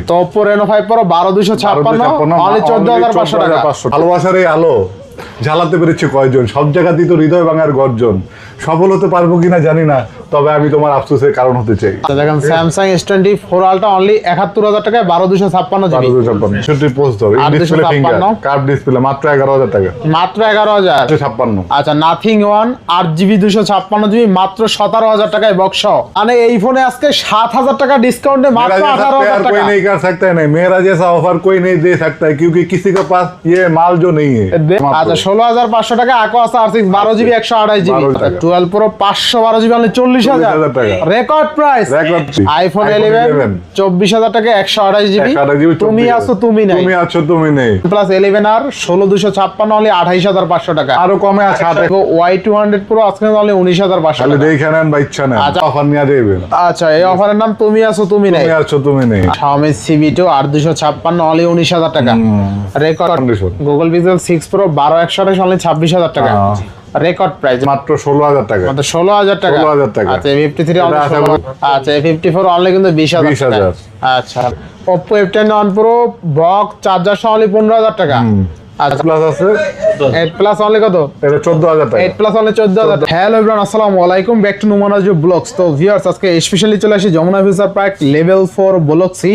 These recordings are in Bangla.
তো টাকা। ভালোবাসার এই আলো জ্বালাতে পেরেছে কয়জন? সব জায়গাতেই তো হৃদয় ভাঙার গর্জন। সফল হতে পারবো কিনা জানি না তবে আমি তোমার আফসোসের কারণ হতে চাই তো দেখেন Samsung S twenty four ultra only একাত্তর হাজার টাকায় বারো দুশো ছাপ্পান্ন জিবি সেটি পোস্ট ধর আর ডিসপ্লে ফিঙ্গার 256 কার্ভ ডিসপ্লে মাত্র এগারো হাজার টাকা মাত্র এগারো হাজার ছাপ্পান্ন আচ্ছা নাথিং ওয়ান আট জিবি দুশো ছাপ্পান্ন জিবি মাত্র সতেরো হাজার টাকায় বক্স মানে এই ফোনে আজকে সাত হাজার টাকা ডিসকাউন্টে মাত্র मेरा আঠারো जैसा হাজার प्यार कोई টাকা नहीं कर सकता है नहीं मेरा जैसा ऑफर कोई नहीं दे सकता है क्योंकि किसी के पास ये माल जो नहीं है আচ্ছা ষোলো হাজার পাঁচশো টাকা আকোয়াস আর সিক্স বারো জিবি একশো আঠাশ জিবি 12 প্রো পাঁচশো বারো জিবি অনলি চল্লিশ হাজার। 40,000 টাকা। রেকর্ড প্রাইস আইফোন iPhone 11 চব্বিশ হাজার টাকা একশো আঠাশ জিবি। তুমি আছো তুমি নাই। তুমি আছো তুমি নেই। প্লাস ইলেভেন আর ষোলো দুশো ছাপ্পান্ন অনলি আঠাইশ হাজার পাঁচশো টাকা। আরও কমে আছে আট ওয়াই টু হান্ড্রেড প্রো আজকে হাজার পাঁচশো তাহলে টাকা। দেখে নেন বা ইচ্ছা নেন। আচ্ছা। অফার নিয়ে দেবেন আচ্ছা এই অফারের নাম তুমি আছো তুমি নাই। তুমি আছো তুমি নেই। Xiaomi সিবি টু আট দুশো ছাপ্পান্ন অনলি উনিশ হাজার টাকা। Record. Google Pixel six Pro বারো একশো আঠাশ অনলি ছাব্বিশ হাজার টাকা। হ্যাঁ। রেকর্ড প্রাইস মাত্র ষোলো হাজার টাকা। মাত্র ষোলো হাজার টাকা। 16,000 টাকা। আচ্ছা ফিফটি থ্রি এটা আচ্ছা ফিফটি ফোর অনলি কিন্তু বিশ হাজার 20,000 টাকা। আচ্ছা Oppo F ten one Pro box charger সহ অনলি পনেরো হাজার টাকা। আচ্ছা। প্লাস আছে? এইট প্লাস অনলি কত? এটা চোদ্দ হাজার টাকা। এইট প্লাস অনলি চোদ্দ হাজার হ্যালো এভরিওয়ান আসসালামু আলাইকুম। ব্যাক টু নুমানাজ ব্লগস তো ভিউয়ার্স আজকে স্পেশালি চলে আসি Jamuna Future Park level four block C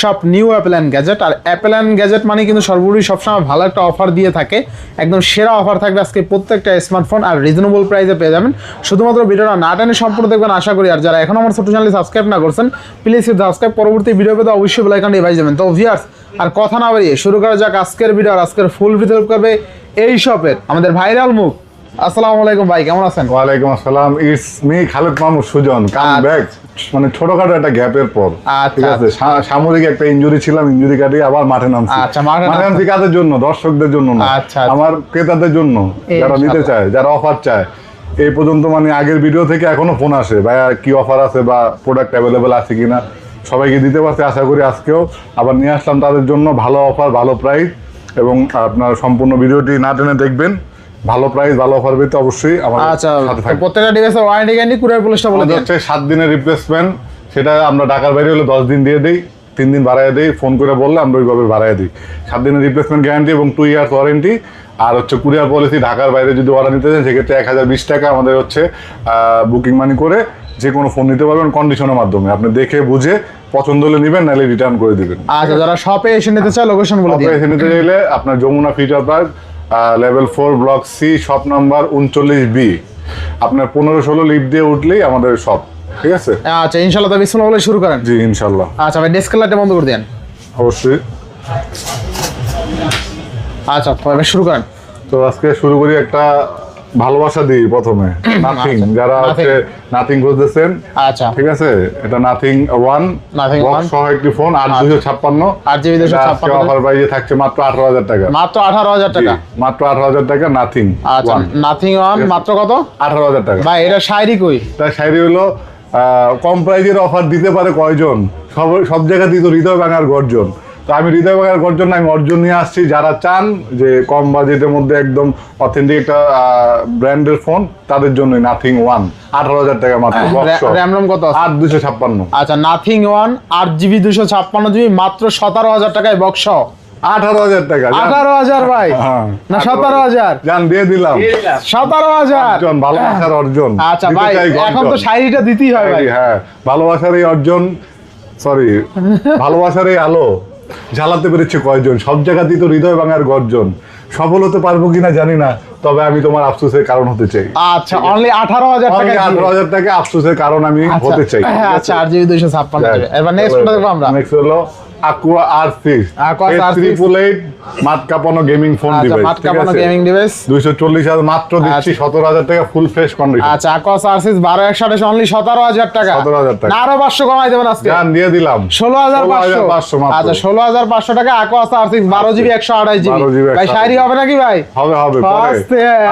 সব নিউ অ্যাপেল অ্যান্ড গ্যাজেট আর অ্যাপেল অ্যান্ড গ্যাজেট মানে কিন্তু সর্বোপরি সবসময় ভালো একটা অফার দিয়ে থাকে। একদম সেরা অফার থাকবে আজকে প্রত্যেকটা স্মার্টফোন আর রিজনেবল প্রাইসে পেয়ে যাবেন। শুধুমাত্র ভিডিওটা না টেনে সম্পূর্ণ দেখবেন আশা করি। আর যারা এখন আমার ছোট চ্যানেলে সাবস্ক্রাইব না করছেন প্লিজ সাবস্ক্রাইব পরবর্তী ভিডিও পেতে অবশ্যই বেলাইকানটি ভাই যাবেন তো ভিউয়ার্স আর কথা না বাড়িয়ে শুরু করা যাক আজকের ভিডিও আর আজকের ফুল ভিডিও করবে এই শপের আমাদের ভাইরাল মুখ। আসসালামু আলাইকুম ভাই কেমন আছেন? ওয়ালাইকুম আসসালাম। It's me Khaled Mahmud Sujon. Come. Back মানে ছোটখাটো একটা গ্যাপের পর। আচ্ছা, ঠিক আছে? সামরিক একটা ইনজুরি ছিলাম ইঞ্জুরি কাটিয়ে আবার মাঠে নামছি। আচ্ছা, মাঠে নামছি। কাদের জন্য? দর্শকদের জন্য না। আচ্ছা, আচ্ছা। আমার ক্রেতাদের জন্য যারা নিতে চায় যারা অফার চায়। এই পর্যন্ত মানে আগের ভিডিও থেকে এখনও ফোন আসে ভাইয়া কি অফার আছে বা প্রোডাক্ট অ্যাভেলেবেল আছে কিনা? সবাইকে দিতে পারছে আশা করি আজকেও। আবার নিয়ে আসলাম তাদের জন্য ভালো অফার ভালো প্রাইস এবং আপনার সম্পূর্ণ ভিডিওটি না টেনে দেখবেন। ভালো প্রাইস ভালো অফার পেতে অবশ্যই আমার আচ্ছা তো থাকবেন প্রত্যেকটা ডিভাইসের ওয়ারেন্টি গ্যারান্টি কুরিয়ার পুলিশটা বলে আমাদের দিন। হচ্ছে সাত দিনের রিপ্লেসমেন্ট সেটা আমরা ঢাকার বাইরে হলে দশ দিন দিয়ে দিই তিন দিন বাড়াই দিই ফোন করে বললে আমরা ওইভাবে বাড়াই দিই। সাত দিনের রিপ্লেসমেন্ট গ্যারান্টি এবং টু ইয়ার্স ওয়ারেন্টি আর হচ্ছে কুরিয়ার পলিসি ঢাকার বাইরে যদি অর্ডার নিতে চান সেক্ষেত্রে এক হাজার বিশ টাকা আমাদের হচ্ছে বুকিং মানি করে যে কোনো ফোন নিতে পারবেন কন্ডিশনের মাধ্যমে। আপনি দেখে বুঝে পছন্দ হলে নেবেন নাহলে রিটার্ন করে দিবেন। আচ্ছা যারা শপে এসে নিতে চায় লোকেশন বলে অপারেশন নিতে চাইলে আপনার Jamuna Future Park level four block C shop number উনচল্লিশ বি আপনার পনেরো ষোলো লিফ দিয়ে উঠলেই আমাদের শপ ঠিক আছে? আচ্ছা ইনশাল্লাহ তবে বলে শুরু করেন। জি ইনশাল্লাহ আচ্ছা ভাই ডেস্ক লাইটটা বন্ধ করে দেন অবশ্যই। আচ্ছা তবে শুরু করেন। তো আজকে শুরু করি একটা ভালোবাসা দিই প্রথমে। নাথিং যারা হচ্ছে নাথিং খুঁজতেছেন আচ্ছা। ঠিক আছে? এটা নাথিং ওয়ান Nothing one। সহ একটি ফোন আট দুশো ছাপ্পান্ন। 8GB 256 অফার প্রাইসে থাকছে মাত্র আঠারো হাজার টাকা। মাত্র আঠারো হাজার টাকা? মাত্র আঠারো হাজার টাকা নাথিং আচ্ছা নাথিং ওয়ান মাত্র কত? আঠারো হাজার টাকা। ভাই এটা শায়রি কই? তার শাড়ি হলো কম প্রাইজের অফার দিতে পারে কয়জন? সব সব জায়গাতেই তো হৃদয় ভাঙার গর্জন। তো আমি হৃদয় ভাঙার গর্জন না, আমি অর্জন নিয়ে আসছি। যারা চান যে কম বাজেটের মধ্যে একদম অথেন্টিক একটা ব্র্যান্ডের ফোন তাদের জন্যই নাথিং ওয়ান আঠারো হাজার টাকা মাত্র র্যাম রম কত আট দুশো ছাপ্পান্ন। আচ্ছা নাথিং ওয়ান আট জিবি দুশো ছাপ্পান্ন জিবি মাত্র সতেরো হাজার টাকায় বক্স আঠারো হাজার টাকা আঠারো হাজার ভাই। হ্যাঁ, না সতেরো হাজার। যান দিয়ে দিলাম। সতেরো হাজার। ভালোবাসার অর্জন। আচ্ছা দিতে ভাই এখন তো শাড়িটা দিতেই হয় হ্যাঁ ভালোবাসার এই অর্জন সরি ভালোবাসার এই আলো। জ্বালাতে পেরেছে কয়জন? সব জায়গাতেই তো হৃদয় ভাঙার গর্জন। সফল হতে পারব কিনা জানি না তবে আমি তোমার আফসোসের কারণ হতে চাই। আচ্ছা অনলি আঠারো হাজার টাকা আঠারো হাজার টাকা আফসোসের কারণ আমি হতে চাই হ্যাঁ আচ্ছা আর জিবি দুইশো ছাপ্পান্ন এবার নেক্সট দেখব আমরা? নেক্সট হলো Aqua R six Aqua R6 triple eight মাঠ কাঁপানো গেমিং ফোন আচ্ছা ডিভাইস মাঠ কাপানো গেমিং ডিভাইস দুইশো চল্লিশ হাজার মাত্র দিচ্ছি আচ্ছা। সতেরো হাজার টাকা ফুল ফ্রেশ কন্ডিশন আচ্ছা আকোয়া বারো একশো আঠাশ অনলি সতেরো হাজার টাকা। 17,000 টাকা। আরও পাঁচশো কমাই দেবেন আজকে। গান দিয়ে দিলাম। ষোলো হাজার 16,500 পাঁচশো। আচ্ছা ষোলো হাজার পাঁচশো টাকা আকোয়া বারো জিবি একশো আঠাশ জিবি। ভাই শাড়ি হবে নাকি ভাই? হবে হবে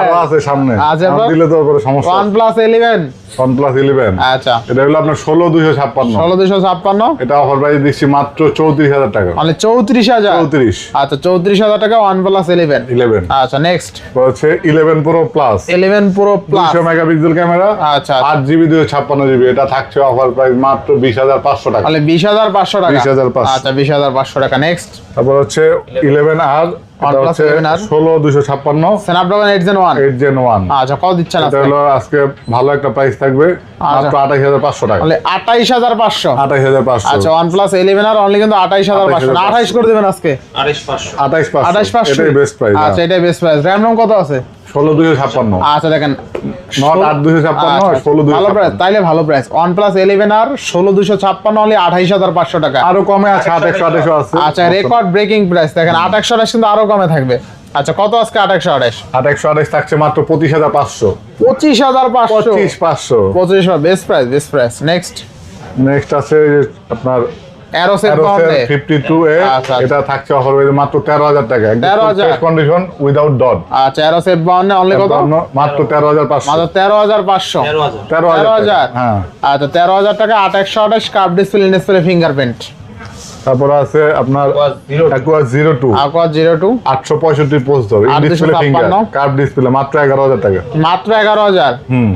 আরও আছে সামনে। আচ্ছা, দিলে তো পরে সমস্যা ওয়ান প্লাস ইলেভেন OnePlus 11 আচ্ছা। এটা হলো আপনার ষোলো দুইশো ছাপ্পান্ন। ষোলো দুশো ছাপ্পান্ন। এটা অফার প্রাইস দিচ্ছি মাত্র চৌত্রিশ হাজার টাকা। মানে চৌত্রিশ হাজার? চৌত্রিশ। আচ্ছা চৌত্রিশ হাজার টাকা ওয়ান প্লাস ইলেভেন ইলেভেন আচ্ছা নেক্সট হচ্ছে eleven Pro Plus eleven Pro Plus দুশো মেগাপিক্সেল ক্যামেরা আচ্ছা আট জিবি দুশো ছাপ্পান্ন জিবি এটা থাকছে অফার প্রাইস মাত্র বিশ হাজার পাঁচশো টাকা। মানে বিশ হাজার পাঁচশো টাকা। 20,500 আচ্ছা বিশ হাজার পাঁচশো টাকা। নেক্সট তারপর হচ্ছে ইলেভেন আর OnePlus হচ্ছে 11R ষোলো দুশো ছাপ্পান্ন। Snapdragon eight gen one eight gen one আচ্ছা কত দিচ্ছেন এটা হলো আজকে ভালো একটা প্রাইস থাকবে মাত্র আঠাশ হাজার পাঁচশো টাকা। তাহলে আঠাইশ হাজার পাঁচশো? আঠাশ হাজার পাঁচশো। আচ্ছা One Plus eleven R only কিন্তু আঠাইশ হাজার পাঁচশো। আঠাইশ করে দেবেন আজকে? পাঁচশো। আঠাইশ আঠাইশ পাঁচশো? পাঁচশো এটাই বেস্ট প্রাইস আচ্ছা এটাই বেস্ট প্রাইস র্যাম রম কত আছে? ষোলো দুশো ছাপ্পান্ন। আচ্ছা দেখেন নট আট দুশো ছাপ্পান্ন আচ্ছা, ষোলো দুশো ভালো প্রাইস তাইলে ভালো price One Plus eleven R ষোলো দুশো ছাপ্পান্ন অনলি আঠাইশ হাজার পাঁচশো টাকা। আরও কমে আছে আঠাশশো আঠাশশো আছে। আচ্ছা রেকর্ড ব্রেকিং প্রাইস দেখেন আঠাশ কিন্তু আরও কমে থাকবে। আচ্ছা কত আজকে আঠাশশো আঠাশ আঠাশশো আঠাশ থাকছে মাত্র পঁচিশ হাজার পাঁচশো। পঁচিশ হাজার পাঁচশো। পঁচিশ পাঁচশো। পঁচিশ best price best price next next আছে আপনার এ আচ্ছা, আচ্ছা। এটা থাকছে অফার প্রাইস মাত্র তেরো হাজার টাকা। 13,000 কন্ডিশন উইদাউট ডট আচ্ছা অ্যারোসেট বাউন্নে অনলি কত? মাত্র তেরো হাজার পাঁচশো। মাত্র তেরো হাজার পাঁচশো। তেরো হাজার। তেরো তেরো হাজার হাজার টাকা। হ্যাঁ। আচ্ছা তেরো হাজার টাকা আঠাশশো আঠাশ কার্ভ ডিসপ্লে ডিসপ্লে ফিঙ্গারপ্রিন্ট তারপর আছে আপনার zero zero two Aqua zero two আটশো পঁয়ষট্টি আট দুশো ডিসপ্লে ফিঙ্গার কার্ভ ডিসপ্লে মাত্র এগারো হাজার টাকা। মাত্র এগারো হাজার। হুম।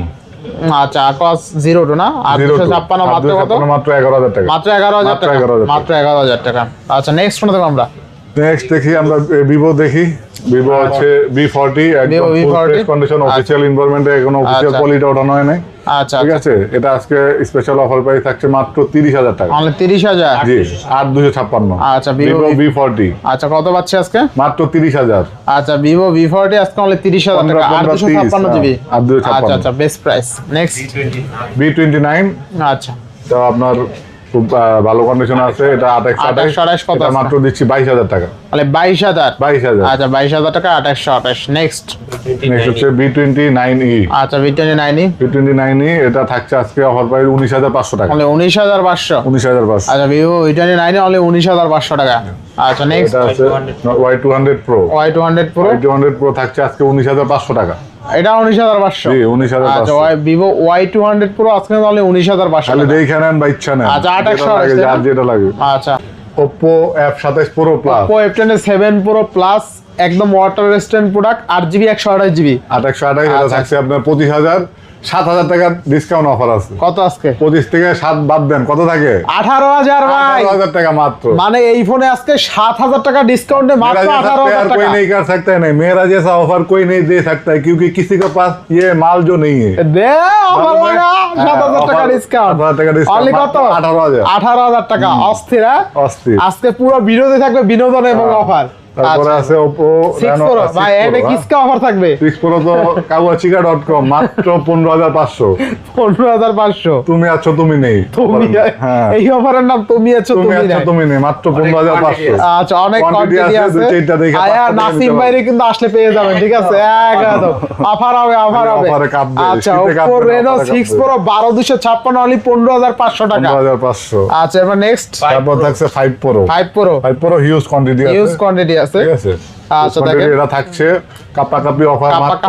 আচ্ছা আকোয়া জিরো টু না? আর দুশো ছাপ্পান্ন মাত্র কত মাত্র এগারো হাজার টাকা। মাত্র এগারো হাজার টাকা। 11,000 টাকা। মাত্র এগারো হাজার টাকা। আচ্ছা নেক্সট কোন দেখো আমরা। নেক্সট দেখি আমরা ভিভো দেখি। ভিভো হচ্ছে বি ফর্টি একদম Vivo full V40 condition official ইনভারমেন্টে কোনো অফিসিয়াল কোয়ালিটি ওঠানো হয় নাই। আচ্ছা ঠিক আছে এটা আজকে স্পেশাল অফার প্রাইস থাকছে মাত্র তিরিশ হাজার টাকা। মানে তিরিশ হাজার? জি আট দুশো ছাপ্পান্ন। আচ্ছা, Vivo ভিভো বি ফর্টি আচ্ছা কত পাচ্ছে আজকে? মাত্র তিরিশ হাজার। আচ্ছা ভিভো ভি ফোরটি আজকে অনলি তিরিশ হাজার টাকা আট দুশো ছাপ্পান্ন জিবি? আট দুশো আচ্ছা আচ্ছা best price next V twenty nine আচ্ছা। তো আপনার খুব আহ, ভালো কন্ডিশন আছে এটা আঠাশ আঠাশ, কত মাত্র দিচ্ছি বাইশ হাজার টাকা। তাহলে বাইশ হাজার? বাইশ হাজার। আচ্ছা বাইশ হাজার টাকা আঠাশশো আঠাশ নেক্সট নেক্সট হচ্ছে বি টোয়েন্টি নাইন ই আচ্ছা V twenty nine E V twenty nine E এটা থাকছে আজকে অফার প্রাইস উনিশ হাজার পাঁচশো টাকা। অনলি উনিশ হাজার পাঁচশো। উনিশ হাজার পাঁচশো। আচ্ছা ভিভো ভি টোয়েন্টি নাইনে অনলি উনিশ হাজার পাঁচশো টাকা। আচ্ছা next Y two hundred Pro Y two hundred Pro Y two hundred Pro থাকছে আজকে উনিশ হাজার পাঁচশো টাকা। এটা উনিশ হাজার পাঁচশো। উনিশ হাজার আচ্ছা Vivo Y two hundred Pro আজকে তাহলে উনিশ হাজার পাঁচশো তাহলে দেখে নেন বা ইচ্ছা নেন। আচ্ছা, আঠাশশো যার যেটা লাগে। আচ্ছা। ওপ্পো এফ সাতাইশ pro plus Oppo F ten seven pro plus একদম ওয়াটার রেস্টেন্ট প্রোডাক্ট আট জিবি একশো আঠাশ জিবি একশো আঠাশ আচ্ছা। থাকছে আপনার পঁচিশ হাজার। সাত হাজার টাকার ডিসকাউন্ট অফার আছে কত আজকে পঁচিশ থেকে সাত বাদ দেন কত থাকে আঠারো হাজার ভাই আঠারো হাজার টাকা মাত্র মানে এই ফোনে আজকে সাত হাজার টাকা ডিসকাউন্টে मेरा মাত্র जैसा আঠারো प्यार হাজার कोई টাকা नहीं कर सकता है नहीं मेरा जैसा ऑफर कोई नहीं दे सकता है क्योंकि किसी के पास ये माल जो नहीं है দে অফার ভালো লাগা ভাই? সাত হাজার হ্যাঁ, টাকা offer- ডিসকাউন্ট 8,000 টাকা discount, অনলি কত মাত্র 18,000 আঠারো হাজার টাকা অস্থির হ্যাঁ? অস্থির আজকে পুরো বিরোধী থাকবে বিনোদন এবং অফার তারপরে আছে ওপো সিক্স ভাই এটা কিসকা অফার থাকবে? সিক্স প্রো তো কাওয়াচিকা মাত্র পনেরো হাজার পাঁচশো। পনেরো হাজার পাঁচশো? তুমি আছো তুমি নেই। তুমি হ্যাঁ। এই অফারের নাম তুমি আছো তুমি তুমি আছো তুমি নেই মাত্র পনেরো হাজার পাঁচশো। আচ্ছা অনেক কোয়ান্টিটি আছে, আছে। দেখে আয়া নাসিম ভাইরে কিন্তু আসলে পেয়ে যাবেন ঠিক আছে? একদম। অফার হবে অফার হবে। আচ্ছা অনলি টাকা। আচ্ছা এবার নেক্সট তারপর থাকছে five pro five pro five pro huge quantity আছে। ইউজ কোয়ান্টিটি আছে। আছে। আচ্ছা, দেখেন। এটা থাকছে কাপা কাপি অফার মাত্র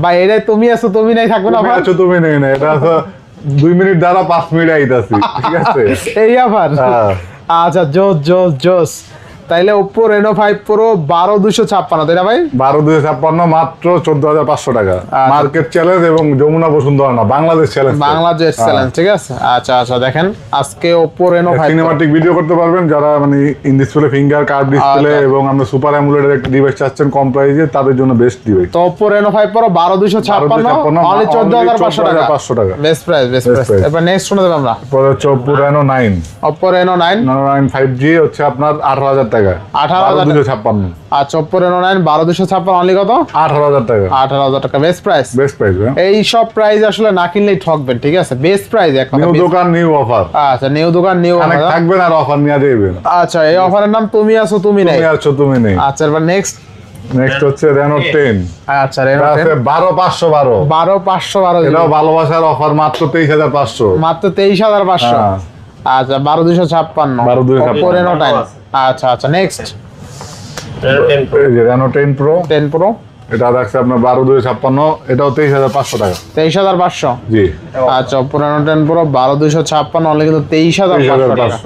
ভাই তুমি আছো তুমি নাই থাকবে না তুমি আছো তুমি নেই না এটা দুই মিনিট দ্বারা পাঁচ মিনিট আইতাছি। ঠিক আছে। এই হ্যাঁ। আচ্ছা জোস জোস জোস। তাইলে ওপো রেনো ফাইভ প্রো বারো দুশো ছাপ্পান্ন তাই না ভাই? বারো দুই ছাপ্পান্ন মাত্র চোদ্দ হাজার পাঁচশো টাকা। মার্কেট চ্যালেঞ্জ এবং যমুনা বসুন্ধরা না বাংলাদেশ চ্যালেঞ্জ বাংলাদেশ চ্যালেঞ্জ ঠিক আছে? আচ্ছা আচ্ছা দেখেন আজকে Oppo Reno five cinematic video করতে পারবেন যারা মানে in display finger card display. এবং আমরা সুপার অ্যামুলেটের একটা ডিভাইস চাচ্ছেন কম প্রাইসে তাদের জন্য বেস্ট ডিভাইস তো ওপো রেনো ফাইভ প্রো বারো দুশো ছাপ্পান্ন 1256, অনলি চোদ্দ হাজার পাঁচশো টাকা। পাঁচশো টাকা। বেস্ট প্রাইস বেস্ট প্রাইস এবার নেক্সট শুনে দেবো আমরা। Oppo Reno nine Oppo Reno nine nine five G হচ্ছে আপনার আঠারো হাজার টাকা। 18,000 বারো দুশো ছাপ্পান্ন। আচ্ছা ওপো নাইন বারো দুশো ছাপ্পান্ন অনলি কত? আঠারো হাজার টাকা। আঠারো হাজার টাকা বেস্ট প্রাইস বেস্ট প্রাইস এই সব প্রাইস আসলে না কিনলেই ঠকবেন ঠিক আছে? বেস্ট প্রাইস এক নিউ দোকান নিউ অফার আচ্ছা নিউ দোকান নিউ অনেক থাকবেন আর অফার নিয়ে দেবেন। আচ্ছা এই অফারের নাম তুমি আছো তুমি নেই। তুমি আছো তুমি নেই। আচ্ছা এবার নেক্সট নেক্সট হচ্ছে রেনো টেন আচ্ছা রেনো আছে বারো পাঁচশো বারো। বারো পাঁচশো বারো। এটাও ভালোবাসার অফার মাত্র তেইশ হাজার পাঁচশো। মাত্র তেইশ হাজার পাঁচশো। হ্যাঁ। আচ্ছা বারো দুশো ছাপ্পান্ন। 12,256 ওপো রেনো টাইম আচ্ছা আচ্ছা next Reno ten pro ten pro এটা রাখছে আপনার বারো দুই ছাপ্পান্ন। এটাও তেইশ হাজার পাঁচশো টাকা। তেইশ হাজার পাঁচশো? জি। আচ্ছা পুরানো টেন প্রো বারো দুইশো ছাপ্পান্ন অনলি কিন্তু তেইশ হাজার পাঁচশো টাকা।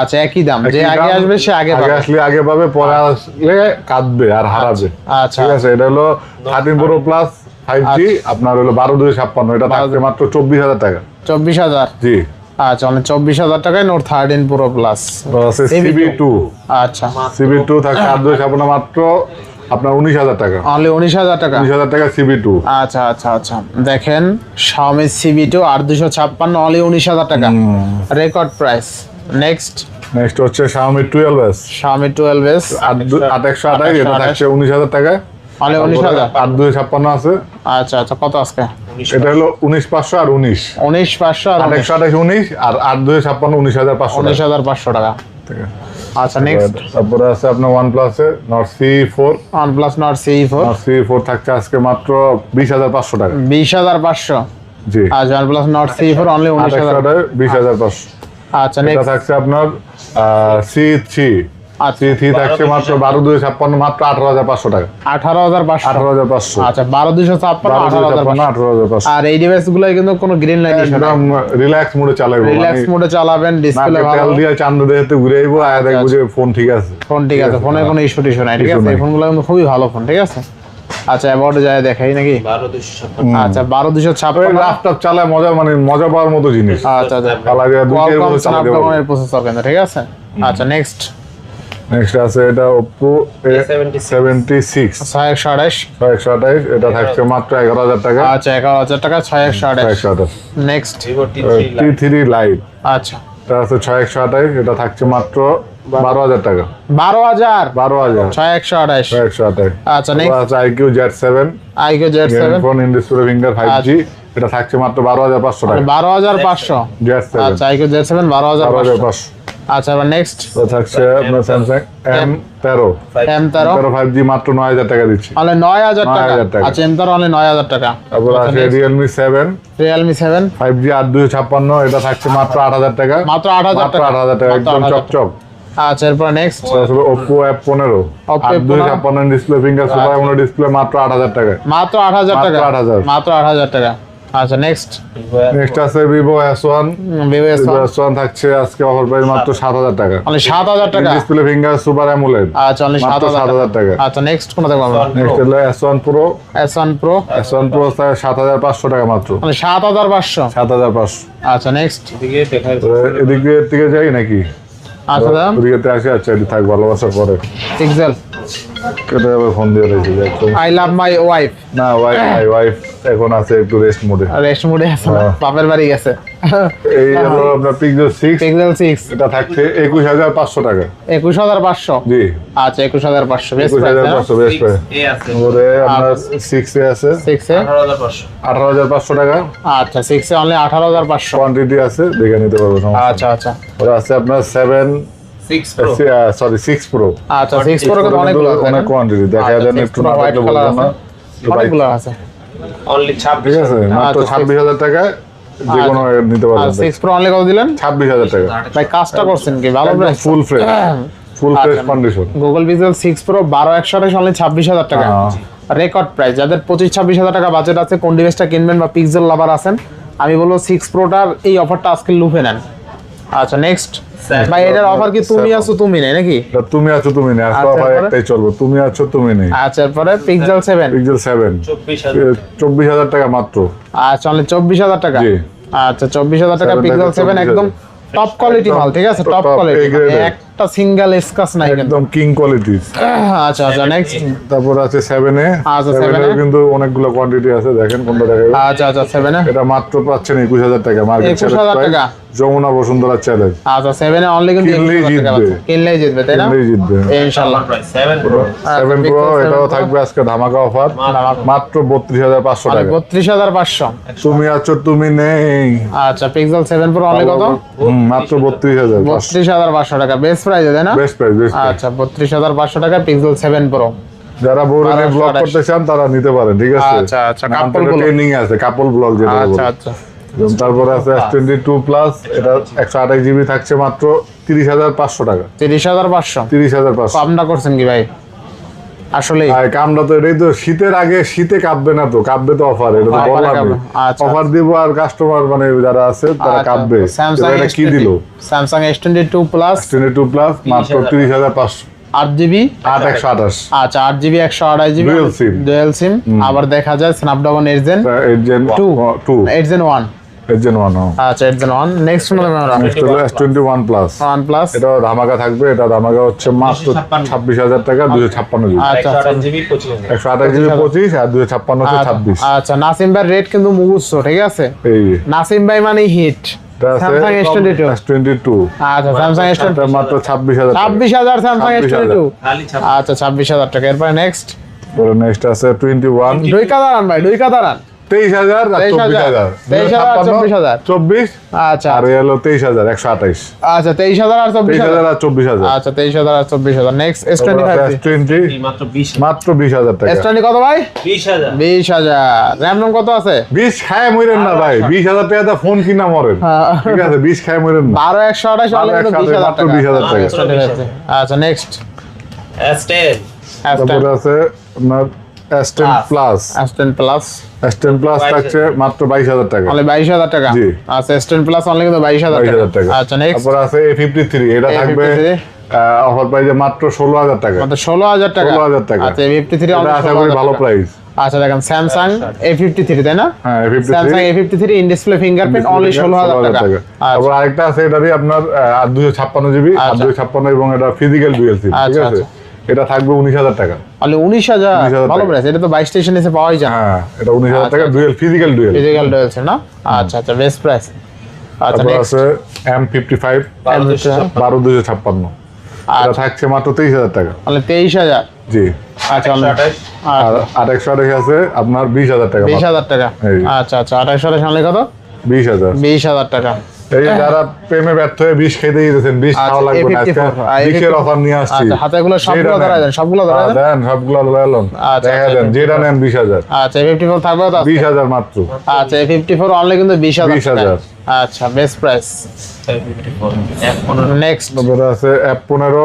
আচ্ছা একই দাম। যে আগে আসবে সে আগে আগে আসলে আগে পাবে পরে আসলে কাঁদবে আর হারাবে। আচ্ছা ঠিক আছে এটা হলো thirteen pro plus five G আপনার হলো বারো দুই ছাপ্পান্ন। এটা থাকছে মাত্র চব্বিশ হাজার টাকা। চব্বিশ হাজার? জি। আচ্ছা অনেক চব্বিশ হাজার টাকায় note thirteen pro plus CB two আচ্ছা। সিবি টু থাকছে আট দুই মাত্র আপনার উনিশ হাজার টাকা। অনলি উনিশ হাজার টাকা? উনিশ হাজার টাকা সিবি টু আচ্ছা আচ্ছা আচ্ছা। দেখেন শাওমি সিবি টু আট দুশো ছাপ্পান্ন অনলি উনিশ হাজার টাকা। রেকর্ড প্রাইস নেক্সট নেক্সট হচ্ছে Xiaomi twelve S Xiaomi twelve S আট একশো আঠাশ এটা থাকছে উনিশ হাজার টাকা অনলি উনিশ হাজার। আট দুই ছাপ্পান্ন আছে। আচ্ছা আচ্ছা কত আজকে? এটা হলো উনিশ পাঁচশো আর উনিশ। উনিশ পাঁচশো আর একশো আঠাশ উনিশ আর আট দুই ছাপ্পান্ন উনিশ হাজার পাঁচশো উনিশ হাজার পাঁচশো টাকা। আচ্ছা নেক্সট তারপরে আছে আপনার ওয়ান প্লাসে Nord C four one plus Nord C four C four থাকছে আজকে মাত্র বিশ হাজার পাঁচশো টাকা। বিশ হাজার পাঁচশো। জি। আচ্ছা one plus Nord C four only উনিশ হাজার। বিশ হাজার পাঁচশো। আচ্ছা নেক্সট থাকছে আপনার সি থ্রি আচ্ছা সি থ্রি থাকছে মাত্র বারো দুই ছাপ্পান্ন মাত্র আঠারো হাজার পাঁচশো টাকা। আঠারো হাজার পাঁচশো? আঠারো হাজার পাঁচশো। আচ্ছা বারো দুশো ছাপ্পান্ন আঠারো হাজার পাঁচশো। আঠারো হাজার পাঁচশো। আর এই ডিভাইসগুলো কিন্তু কোনো গ্রিন লাইন একদম রিল্যাক্স মোডে চালাইবো রিল্যাক্স মোডে চালাবেন ডিসপ্লে ভালো। তেল দিয়ে চান্দ দেখতে ঘুরে আইবো আর দেখব যে ফোন ঠিক আছে। ফোন ঠিক আছে ফোনের কোনো ইস্যু টিস্যু নাই ঠিক আছে? এই। ফোনগুলো কিন্তু খুবই ভালো ফোন ঠিক আছে? আচ্ছা অ্যাবাউট যায় দেখাই নাকি? আচ্ছা বারো দুশো ছাপ্পান্ন। ল্যাপটপ চালায় মজা মানে মজা পাওয়ার মতো জিনিস। আচ্ছা আচ্ছা। প্রসেসর কিন্তু ঠিক আছে? আচ্ছা নেক্সট নেক্সট আছে এটা Oppo A76 628 এটা থাকছে মাত্র 11000 টাকা। আচ্ছা 11000 টাকা 628 নেক্সট Vivo T3 Lite আচ্ছা। এটা আছে এটা থাকছে মাত্র 12000 টাকা। 12000 12000 6128 6128 আচ্ছা নেক্সট আছে IQ Z7 IQ Z7 phone in finger 5G এটা থাকছে মাত্র 12500 টাকা। 12500 আচ্ছা IQ Z7 12500 আচ্ছা এবার নেক্সট থাকছে আপনার স্যামসাং এম তেরো। এম তেরো। তেরো ফাইভ জি মাত্র নয় হাজার টাকা দিচ্ছি। অনলি নয় হাজার টাকা। 9,000 টাকা। আচ্ছা এম তেরো অনলি নয় হাজার টাকা। তারপর আছে Realme seven Realme seven five G আট ছাপ্পান্ন এটা থাকছে মাত্র আট হাজার টাকা। মাত্র আট হাজার টাকা। আট হাজার টাকা একদম 8,000। চকচক। আচ্ছা এরপর নেক্সট পনেরো। Oppo আট দুই F15 ছাপ্পান্ন ডিসপ্লে ফিঙ্গার সুপার এমন ডিসপ্লে মাত্র আট হাজার টাকা। মাত্র আট হাজার মাত্র টাকা। 8,000 মাত্র আট হাজার টাকা। আচ্ছা নেক্সট নেক্সট আছে Vivo S one Vivo S Vivo S one থাকছে আজকে অফার প্রাইস মাত্র সাত। হাজার টাকা। অনলি সাত হাজার টাকা? ডিসপ্লে ফিঙ্গার সুপার অ্যামুলেট আচ্ছা হাজার 7,000 টাকা। আচ্ছা নেক্সট কোনটা দেখব আমরা? নেক্সট হলো S one pro S one pro S one pro সাত হাজার পাঁচশো টাকা মাত্র। অনলি সাত হাজার পাঁচশো? সাত হাজার পাঁচশো। আচ্ছা নেক্সট দিকে দেখা তো এদিক থেকে যাই নাকি? আচ্ছা দাম ওদিকে তে আসে আচ্ছা এটি থাক ভালোবাসার পরে। কেটে যাবে ফোন দিয়ে যে আই লাভ মাই ওয়াইফ না ওয়াইফ মাই ওয়াইফ এখন আছে একটু রেস্ট মোডে রেস্ট মুডে আছে হ্যাঁ। বাপের বাড়ি গেছে। এই হলো আপনার পিক্সেল সিক্স পিক্সেল সিক্স এটা থাকছে একুশ হাজার পাঁচশো টাকা। একুশ হাজার পাঁচশো? জি। আচ্ছা একুশ হাজার পাঁচশো বেশ একুশ হাজার পাঁচশো বেশ করে এ আছে। ওরে আপনার সিক্সে আছে। সিক্সে আঠারো হাজার পাঁচশো। আঠারো হাজার পাঁচশো টাকা। আচ্ছা সিক্সে অনলি আঠারো হাজার পাঁচশো। কোয়ান্টিটি আছে দেখে নিতে পারব আচ্ছা আচ্ছা। ওরা আছে আপনার seven six sorry six pro আচ্ছা সিক্স প্রো কিন্তু অনেকগুলো অনেক কোয়ান্টিটি দেখা আচ্ছা, যায় একটু না? আছে। অনেকগুলো আছে। অনলি ছাব্বিশ আছে মাত্র আচ্ছা, ছাব্বিশ হাজার টাকায় যে কোনো নিতে আর 6 প্রো অনলি কত দিলেন? ছাব্বিশ হাজার টাকা। ভাই কাজটা করছেন কি? ভালো price full fresh full fresh আচ্ছা। Condition Google Pixel six pro বারো একশো আঠাশ অনলি ছাব্বিশ হাজার টাকা। হ্যাঁ। রেকর্ড প্রাইস যাদের পঁচিশ ছাব্বিশ হাজার টাকা বাজেট আছে কোন ডিভাইসটা কিনবেন বা পিক্সেল লাভার আছেন আমি বলব সিক্স প্রোটার এই অফারটা আজকে লুফে নেন। আচ্ছা নেক্সট ভাই এটার অফার কি তুমি। আছো তুমি নেই নাকি তুমি আছো তুমি নেই আজকে আচ্ছা, অফার এরপরে? একটাই চলবে তুমি আছো তুমি নেই আচ্ছা পরে পিক্সেল সেভেন পিক্সেল সেভেন চব্বিশ হাজার চব্বিশ হাজার টাকা মাত্র আচ্ছা অনলি চব্বিশ হাজার টাকা জি। আচ্ছা চব্বিশ হাজার টাকা Seven পিক্সেল টাকা, সেভেন একদম টপ কোয়ালিটি মাল ঠিক আছে টপ কোয়ালিটি grade এর। একটা সিঙ্গেল স্কাচ নাই একদম কিং কোয়ালিটি আচ্ছা আচ্ছা নেক্সট তারপর আছে সেভেন এ আচ্ছা, সেভেন 7A কিন্তু অনেকগুলো কোয়ান্টিটি আছে দেখেন কোনটা দেখাবে আচ্ছা আচ্ছা সেভেনে এটা মাত্র পাচ্ছেন একুশ হাজার টাকা মার্কেট 21,000 টাকা। যমুনা বসুন্ধরা চ্যালেঞ্জ আচ্ছা সেভেনে অনলি কিন্তু কিনলেই জিতবে। কিনলেই জিতবে তাই না? কিনলেই জিতবে। ইনশাআল্লাহ price seven pro seven Pixel pro এটাও থাকবে আজকে ধামাকা অফার মাত্র বত্রিশ হাজার পাঁচশো টাকা। বত্রিশ হাজার পাঁচশো। তুমি আছো তুমি নেই। আচ্ছা পিক্সেল সেভেন প্রো অনলি কত? মাত্র বত্রিশ হাজার। বত্রিশ হাজার পাঁচশো। টাকা। বেস্ট প্রাইস তাই না? বেস্ট প্রাইস আচ্ছা বত্রিশ হাজার পাঁচশো টাকা পিক্সেল সেভেন প্রো যারা নিয়ে ব্লগ করতে চান তারা নিতে পারেন ঠিক আছে? আচ্ছা, আচ্ছা, কাপল ট্রেনিং আছে কাপল ব্লগ যেটা আচ্ছা। আচ্ছা। তারপরে আছে এস টোয়েন্টি টু প্লাস এটা একশো আঠাশ জিবি থাকছে মাত্র তিরিশ হাজার পাঁচশো টাকা। তিরিশ হাজার পাঁচশো। তিরিশ হাজার পাঁচশো। আপনার করছেন কি ভাই? আসলে কামটা তো এটাই তো শীতের আগে শীতে কাঁপবে না তো কাঁপবে তো অফার এটা তো বললাম আচ্ছা, অফার দিব আর কাস্টমার মানে যারা আছে তারা কাঁপবে স্যামসাং এটা কি দিল? Samsung S twenty two plus টেনে টু প্লাস মাত্র তিরিশ হাজার পাঁচশো। আট জিবি আট একশো আঠাশ। আচ্ছা আট জিবি একশো আড়াই GB Dual SIM। Dual SIM আবার দেখা যায় Snapdragon eight Gen two two eight Gen one Gen আচ্ছা এইট জেন নেক্সট নেক্সট হলো S twenty one plus one plus এটা ধামাকা থাকবে এটা ধামাকা হচ্ছে মাত্র 256 ছাব্বিশ হাজার টাকা জিবি আচ্ছা, জিবি জিবি আর হচ্ছে আচ্ছা নাসিম ভাই রেট কিন্তু মুগুচ্ছ ঠিক আছে? নাসিম ভাই মানে hit Samsung S twenty two S twenty two আচ্ছা স্যামসাং এস টোয়েন্টি এটা মাত্র ছাব্বিশ হাজার ছাব্বিশ হাজার স্যামসাং আচ্ছা টাকা। এরপরে নেক্সট নেক্সট আছে টোয়েন্টি ওয়ান দুই কাদারান ভাই দুই কাদারান। তেইশ হাজার আর 23,000 চব্বিশ হাজার। 23,000 24,000 চব্বিশ আচ্ছা। আর হলো তেইশ হাজার একশো আঠাইশ। আচ্ছা তেইশ হাজার আর চব্বিশ হাজার। হাজার আর চব্বিশ হাজার। আচ্ছা তেইশ হাজার আর চব্বিশ হাজার। Next S twenty five S twenty মাত্র বিশ হাজার। টাকা। এস টোয়েন্টি কত ভাই? বিশ হাজার। বিশ হাজার। র্যাম রোম কত আছে? বিশ খায় মরেন না ভাই। বিশ হাজার টাকা ফোন কিনা মরেন। হ্যাঁ। ঠিক আছে বিশ খায় মরেন না। বারো একশো একশো বিশ হাজার টাকা। 20,000 টাকা। আচ্ছা নেক্সট এস টেন তারপরে আছে আপনার প্লাস প্লাস প্লাস থাকছে মাত্র বাইশ হাজার টাকা। অনলি বাইশ হাজার টাকা? জি। আচ্ছা প্লাস অনলি কিন্তু বাইশ হাজার বাইশ হাজার টাকা। আচ্ছা নেক্সট তারপর আছে এ ফিফটি থ্রি এটা থাকবে অফার প্রাইজে মাত্র ষোলো হাজার টাকা। মাত্র ষোলো হাজার টাকা। 16,000 টাকা। আচ্ছা ফিফটি থ্রি এটা আশা করি ভালো প্রাইস আচ্ছা দেখেন স্যামসাং এ ফিফটি থ্রি তাই না? হ্যাঁ Samsung A fifty three in display fingerprint only ষোলো হাজার টাকা। আচ্ছা। তারপর আরেকটা আছে এটারই আপনার দুশো ছাপ্পান্ন জিবি আট আচ্ছা। দুশো ছাপ্পান্ন এবং এটা ফিজিক্যাল ডুয়েল সিম ঠিক আচ্ছা, আছে? এটা থাকবে উনিশ হাজার টাকা। অনলি উনিশ হাজার? ভালো। প্রাইস এটা তো বাইশ স্টেশন এসে পাওয়াই যায়। হ্যাঁ এটা উনিশ হাজার আচ্ছা, টাকা আচ্ছা। ডুয়েল ফিজিক্যাল ডুয়েল ফিজিক্যাল রয়েছে না? আচ্ছা আচ্ছা বেস্ট প্রাইস আচ্ছা আছে এম ফিফটি ফাইভ বারো দুশো ছাপ্পান্ন। বারো দুশো ছাপ্পান্ন। এটা আচ্ছা। থাকছে মাত্র তেইশ হাজার টাকা। অনলি তেইশ হাজার? জি। আচ্ছা আর আর একশো আঠাশ আছে আপনার বিশ হাজার টাকা বিশ হাজার টাকা। আচ্ছা আচ্ছা আঠাশশো আঠাশ অনলি কত? বিশ হাজার। বিশ হাজার টাকা। এই যারা প্রেমে ব্যর্থ হয়ে বিষ খেতে দিতেছেন বিষ আচ্ছা, খাওয়া লাগবে না আজকে। A54, আর বিষের অফার নিয়ে আসছি। আচ্ছা, সবগুলো যেটা দেন, সবগুলো ধরায় হ্যাঁ, দেন। দেন সবগুলো লয়ালন আচ্ছা, দেখা আচ্ছা, দেন যেটা নেন বিশ হাজার। আচ্ছা ফিফটি ফোর থাকবে তো? বিশ হাজার মাত্র। আচ্ছা ফিফটি ফোর অনলি কিন্তু বিশ হাজার। 20,000 টাকা। আচ্ছা বেস্ট প্রাইস ফোর নেক্সট আছে অ্যাপ পনেরো।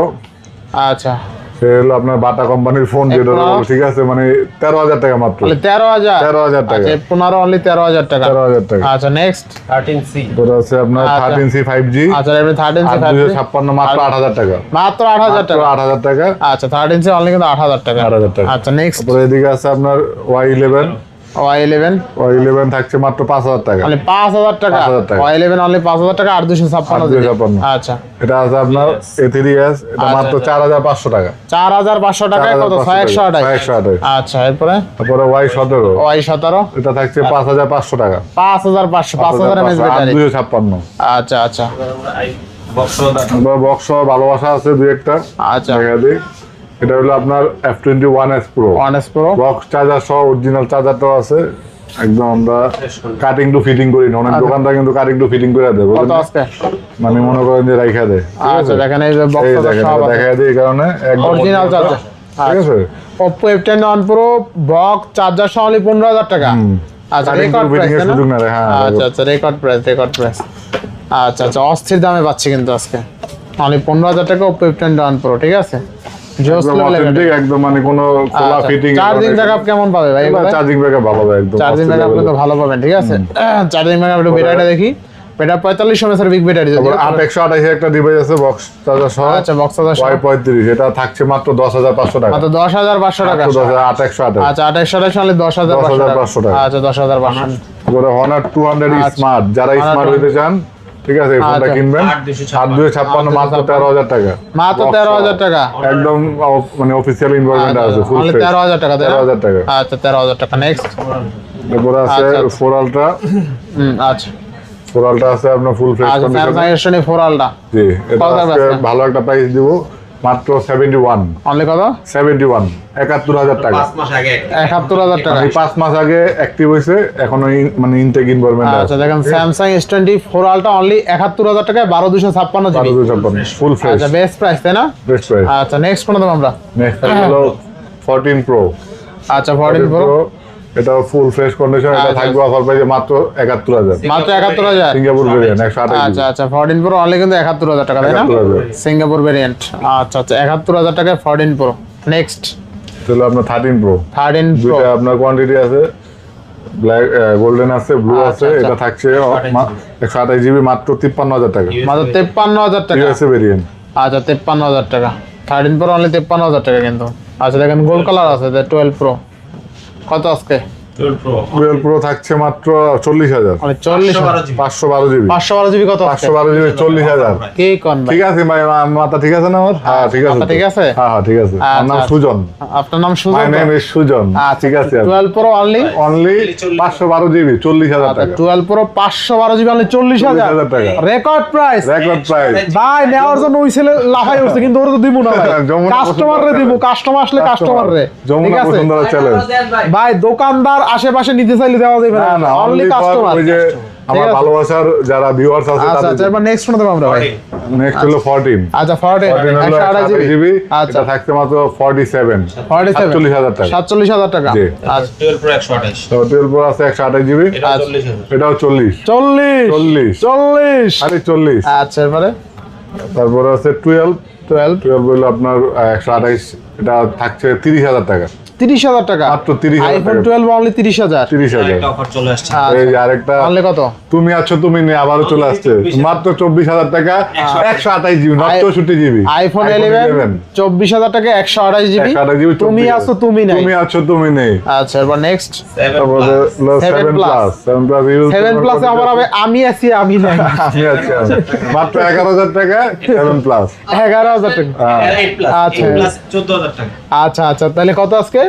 আচ্ছা। সে হলো আপনার বাটা কোম্পানির ফোন যেটা ঠিক আছে মানে তেরো হাজার টাকা মাত্র। তেরো হাজার? 13,000 টাকা। আচ্ছা পনেরো অনলি তেরো হাজার টাকা। তেরো হাজার টাকা। আচ্ছা নেক্সট থার্টিন সি ওটা আছে আপনার। থার্টিন সি ফাইভ জি আচ্ছা এমনি থার্টিন সি ফাইভ ছাপ্পান্ন মাত্র আট হাজার টাকা। মাত্র আট হাজার টাকা। আট হাজার টাকা। আচ্ছা থার্টিন সি অনলি কিন্তু আট হাজার টাকা। 8,000 টাকা। আচ্ছা নেক্সট এদিকে আছে আপনার Y eleven Y eleven Y eleven থাকছে মাত্র পাঁচ হাজার টাকা। পাঁচ হাজার টাকা। 5,000 ওয়াই ইলেভেন অনলি পাঁচ হাজার টাকা আর দুশো ছাপ্পান্ন 8,256 আচ্ছা। এটা আছে আপনার এ থ্রি এস এটা আচ্ছা, মাত্র আচ্ছা। চার হাজার পাঁচশো টাকা। চার হাজার পাঁচশো টাকায় কত? ছয় একশো টাকা, আঠাশ। আচ্ছা এরপরে? তারপরে ওয়াই সতেরো। ওয়াই সতেরো। এটা থাকছে পাঁচ হাজার পাঁচশো টাকা। পাঁচ হাজার পাঁচশো পাঁচ হাজার দুশো ছাপ্পান্ন। আচ্ছা আচ্ছা। বক্স ভালোবাসা আছে দুই একটা। আচ্ছা। দেখা দিই। এটা হলো আপনার F twenty one S pro one S pro box charger সহ অরিজিনাল চার্জারটাও আছে। একদম আমরা কাটিং টু ফিটিং করি না। অনেক দোকানদার কিন্তু কাটিং টু ফিটিং করে? আজকে? মানে মনে করেন যে রাইখা দেয় আচ্ছা দেখেন এই যে বক্স দেখা দেয় এই কারণে। একদম অরিজিনাল চার্জার ঠিক আছে? F ten one pro box charger সহ অনলি পনেরো হাজার টাকা। আচ্ছা রেকর্ড প্রাইস না? হ্যাঁ, আচ্ছা আচ্ছা রেকর্ড প্রাইস রেকর্ড প্রাইস আচ্ছা আচ্ছা অস্থির দামে পাচ্ছি কিন্তু আজকে। অনলি পনেরো হাজার টাকা Oppo F ten one pro ঠিক আছে? একদম মানে কোনো খোলা ফিটিং চার্জিং ব্যাকআপ কেমন পাবে ভাই চার্জিং ব্যাকআপ ভালো হবে একদম চার্জিং ব্যাকআপ level ভালো পাবেন ঠিক আছে? চার্জিং ব্যাকআপ একটু ব্যাটারিটা দেখি। এটা পঁয়তাল্লিশ এমএস এর বিগ ব্যাটারি যদি তারপর আট একটা ডিভাইস আছে বক্স চার্জার সহ। আচ্ছা বক্স চার্জার এটা থাকছে মাত্র টাকা। মাত্র আচ্ছা আঠাশ সাতাশ সালে দশ হাজার 10,500 টাকা। আচ্ছা হনার। স্মার্ট যারা স্মার্ট 200 হইতে চান ঠিক আছে এই ফোনটা আচ্ছা। কিনবেন। আট দুশো ছাপ্পান্ন। মাত্র তেরো হাজার টাকা। মাত্র তেরো হাজার টাকা। একদম মানে অফিসিয়াল ইনভলভমেন্ট আছে ফুল তেরো হাজার টাকা তেরো হাজার টাকা। আচ্ছা তেরো হাজার টাকা নেক্সট এরপরে আছে আচ্ছা, আচ্ছা। ফোর আলট্রা আচ্ছা। ফোর আলট্রা আছে আপনার ফুল ফ্রেশ আচ্ছা ফোর আলটা জি এটা? ভালো একটা প্রাইস দিব। মাত্র সেভেন্টি ওয়ান অনলি কত? সেভেন্টি ওয়ান একাত্তর হাজার টাকা। পাঁচ মাস আগে একাত্তর হাজার টাকা। পাঁচ মাস আগে অ্যাক্টিভ হয়েছে এখনও ইন- মানে ইনটেক ইনভলভমেন্ট আচ্ছা দেখেন Samsung S twenty four ultra only একাত্তর হাজার টাকায় বারো দুশো ছাপ্পান্ন বারো দুশো ছাপ্পান্ন ফুল ফ্রেশ আচ্ছা বেস্ট প্রাইস তাই না? বেস্ট প্রাইস আচ্ছা নেক্সট কোনো দাম আমরা? নেক্সট হলো ফোরটিন প্রো আচ্ছা ফোরটিন প্রো এটা ফুল ফ্রেশ কন্ডিশন এটা আচ্ছা, থাকবে অফার প্রাইসে মাত্র একাত্তর হাজার। মাত্র একাত্তর হাজার? সিঙ্গাপুর ভেরিয়েন্ট একশো আঠাশ আচ্ছা আচ্ছা ফোরটিন প্রো অনলি কিন্তু একাত্তর হাজার টাকা তাই না? সিঙ্গাপুর ভেরিয়েন্ট আচ্ছা আচ্ছা একাত্তর হাজার টাকায় ফোরটিন প্রো নেক্সট তাহলে আপনার থার্টিন প্রো থার্টিন প্রো দুইটা আপনার কোয়ান্টিটি আছে। ব্ল্যাক গোল্ডেন আছে ব্লু আচ্ছা, আছে আচ্ছা। এটা থাকছে একশো আঠাশ জিবি মাত্র তিপ্পান্ন হাজার টাকা। মাত্র তেপ্পান্ন হাজার টাকা। ইউএসএ ভেরিয়েন্ট আচ্ছা তেপ্পান্ন হাজার টাকা। থার্টিন প্রো অনলি তেপ্পান্ন হাজার টাকা কিন্তু। আচ্ছা দেখেন গোল্ড কালার আছে টুয়েলভ প্রো কত আজকে? টুয়েলভ প্রো থাকছে মাত্র চল্লিশ হাজার। মানে চল্লিশ পাঁচশো বারো জিবি। পাঁচশো বারো জিবি। কত পাঁচশো বারো জিবি চল্লিশ হাজার। কি কন ভাই? ঠিক আছে ভাই মাথা ঠিক আছে না আমার? হ্যাঁ ঠিক আছে ঠিক আছে? হ্যাঁ হ্যাঁ ঠিক আছে। আমার নাম আচ্ছা। সুজন। আপনার নাম my Sujan name is Sujan. ঠিক আছে টুয়েলভ প্রো অনলি অনলি পাঁচশো বারো জিবি চল্লিশ হাজার আচ্ছা টাকা। টুয়েলভ প্রো পাঁচশো বারো জিবি অনলি চল্লিশ হাজার। টাকা। রেকর্ড প্রাইস রেকর্ড প্রাইস ভাই নেওয়ার জন্য ওই ছেলে লাফাই উঠছে কিন্তু ওরা তো দিব না কাস্টমার রে দিব কাস্টমার আসলে কাস্টমার রে ঠিক আছে? ভাই দোকানদার আশেপাশে নিতে চাইলে দেওয়া যাবে না। না অনলি কাস্টমার ওই যে আমার ভালোবাসার যারা ভিউয়ার্স আছে আচ্ছা তাদের আচ্ছা এবার নেক্সট ফোন দেবো আমরা ভাই। নেক্সট হলো 14 আচ্ছা ফর্টি 14 হলো একশো 128 জিবি আচ্ছা। এটা থাকছে মাত্র 47 ফর্টি সেভেন 47,000 টাকা। সাতচল্লিশ হাজার টাকা। জি। আচ্ছা। টুয়েলভ প্রো একশো আঠাশ। তো 12 প্রো আছে 128 জিবি আচ্ছা। এটাও 40 চল্লিশ। 40 চল্লিশ। আরে 40 আচ্ছা এরপরে তারপরে আছে 12 টুয়েলভ 12 হলো আপনার আহ, 128 এটা থাকছে 30000 টাকা। তিরিশ হাজার টাকা। মাত্র 30,000 আইফোন। টুয়েলভ অনলি তিরিশ হাজার। 30000 একটা অফার চলে আসছে। এই আরেকটা। অনলি কত? তুমি আছো তুমি নেই আবারও চলে আসছে। মাত্র চব্বিশ হাজার টাকা একশো আঠাশ। জিবি নট আই- চৌষট্টি জিবি। আইফোন ইলেভেন চব্বিশ হাজার টাকা একশো আঠাশ জিবি। জিবি তুমি আছো তুমি নাই। তুমি আছো তুমি নেই। আচ্ছা এবার next seven plus seven plus। Plus seven হবে আমি আছি আমি নাই। আমি আছি মাত্র এগারো হাজার টাকা সেভেন প্লাস এগারো হাজার টাকা। আচ্ছা। প্লাস চোদ্দ হাজার টাকা। আচ্ছা আচ্ছা তাহলে কত আজকে?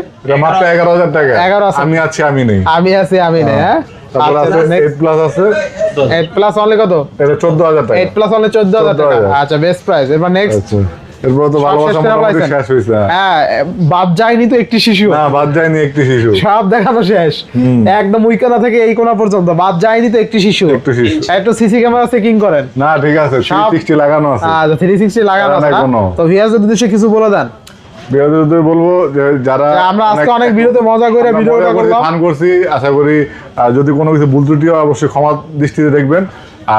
মাত্র এগারো হাজার টাকা। 11,000 আমি আছি আমি নেই। আমি আছি আমি নাই হ্যাঁ। তারপর আছে এইট প্লাস আছে। এইট প্লাস অনলি কত? এটা চোদ্দ হাজার টাকা। এইট প্লাস অনলি চোদ্দ হাজার টাকা। আচ্ছা বেস্ট প্রাইস এবার নেক্সট আচ্ছা। এরপর তো ভালোবাসা মোটামুটি শেষ হয়েছে হ্যাঁ বাদ যায়নি তো একটি শিশু। না বাদ যায়নি একটি শিশু। সব দেখানো শেষ। একদম উইকানা থেকে এই কোনা পর্যন্ত। বাদ যায়নি তো একটি শিশু। একটু শিশু। একটু সিসি ক্যামেরা চেকিং করেন। না ঠিক আছে লাগানো আছে। আচ্ছা থ্রি সিক্সটি লাগানো আছে। তো উদ্দেশ্যে কিছু বলে দেন। বিরোধীদের বলব যে যারা আমরা আজকে অনেক বিরোধে মজা করে ভিডিওটা করলাম। ফান করছি আশা করি যদি কোনো কিছু ভুল ত্রুটি হয় অবশ্যই ক্ষমা দৃষ্টিতে দেখবেন।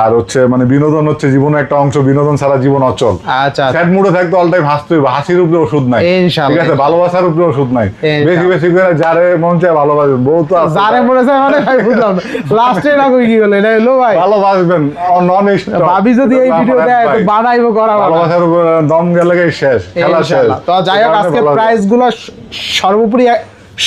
আর হচ্ছে মানে বিনোদন হচ্ছে জীবনের একটা অংশ বিনোদন ছাড়া জীবন অচল। আচ্ছা স্যাড মুডে থাকতে অল টাইম হাসতে হাসির উপরে ওষুধ নাই। ঠিক আছে? ভালোবাসার উপরে ওষুধ নাই। বেশি বেশি করে যারে মন চায় ভালোবাসবেন বউ তো যারে মনে চায় মানে ভাই বুঝলাম। লাস্টে না কই কি বলে? এটা হলো ভাই। ভালোবাসবেন নন ভাবি যদি এই ভিডিও দেয় তো বানাইবো করা ভালোবাসার উপরে দম গেলে শেষ খেলা শেষ। তো যাই হোক আজকে প্রাইসগুলো সর্বোপরি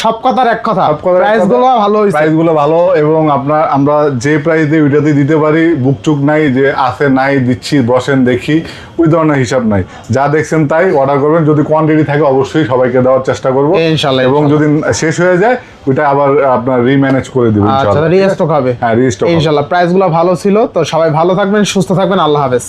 সব কথার এক কথা। প্রাইসগুলো ভালো হয়েছে প্রাইসগুলো ভালো এবং আপনার আমরা যে প্রাইস দিয়ে ওইটাতে দিতে পারি বুকচুক নাই যে আছে নাই দিচ্ছি বসেন দেখি ওই ধরনের হিসাব নাই। যা দেখছেন তাই অর্ডার করবেন। যদি কোয়ান্টিটি থাকে অবশ্যই সবাইকে দেওয়ার চেষ্টা করব। ইনশাআল্লাহ, এবং যদি শেষ হয়ে যায় ওইটা আবার আপনার রিম্যানেজ করে দিবেন আচ্ছা রিস্টক হবে। হ্যাঁ রিস্টক ইনশাল্লাহ প্রাইসগুলো ভালো ছিল। তো সবাই ভালো থাকবেন সুস্থ থাকবেন। আল্লাহ হাফেজ।